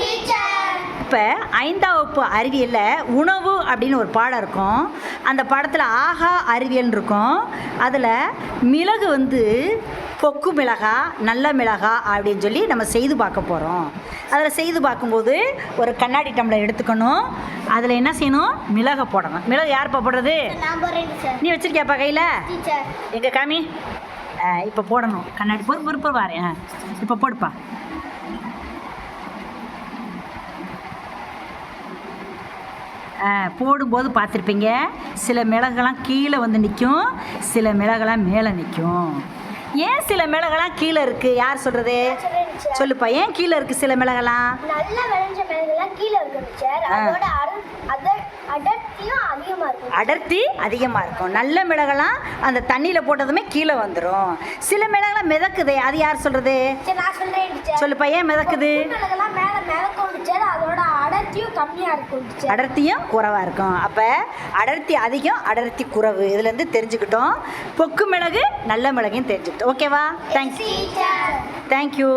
Teacher. இப்போ ஐந்தாம் வகுப்பு அறிவியலில் உணவு அப்படின்னு ஒரு பாடம் இருக்கும். அந்த பாடத்தில் ஆஹா அறிவியல் இருக்கும். அதில் மிளகு வந்து கொக்கு மிளகா நல்ல மிளகா அப்படின்னு சொல்லி நம்ம செய்து பார்க்க போகிறோம் அதில் செய்து பார்க்கும்போது ஒரு கண்ணாடி டம்ளர் எடுத்துக்கணும். அதில் என்ன செய்யணும்? மிளகை போடணும். மிளகு யார்ப்பா போடுறது? நீ வச்சிருக்கியாப்பா கையில்? டீச்சர். எங்க காமி? இப்போ போடணும். கண்ணாடி பொறு பொறுப்பு வரேன். இப்போ போடுப்பா. போடும்போது பார்த்துருப்பீங்க. சில மிளகெல்லாம் கீழே வந்து நிற்கும் சில மிளகெல்லாம் மேலே நிற்கும் ஏன் சில மிளகெல்லாம் கீழே இருக்குது யார் டீச்சர் சொல்லுப்பா ஏன் கீழே இருக்குது சில மிளகெல்லாம் நல்ல விளைஞ்ச கீழே இருக்கு. அதோட அடர்த்தி அதிகமாக இருக்கும். நல்ல மிளகெல்லாம் அந்த தண்ணியில் போட்டதுமே கீழே வந்துடும் சில மிளகெல்லாம் மிதக்குதே. அது யார் சொல்கிறது சொல்லுப்பா ஏன் மிதக்குது மிளகுலாம் மேல மிதக்கும் டீச்சர் அதோட அடர்த்தியும் கம்மியா இருக்கும் அடர்த்தியும் குறைவாக இருக்கும். அப்போ அடர்த்தி அதிகம் அடர்த்தி குறைவு. இதுலேருந்து தெரிஞ்சுக்கிட்டோம். பொக்கு மிளகு நல்ல மிளகையும் தெரிஞ்சுக்கிட்டோம். ஓகேவா தேங்க்ஸ் தேங்க்யூ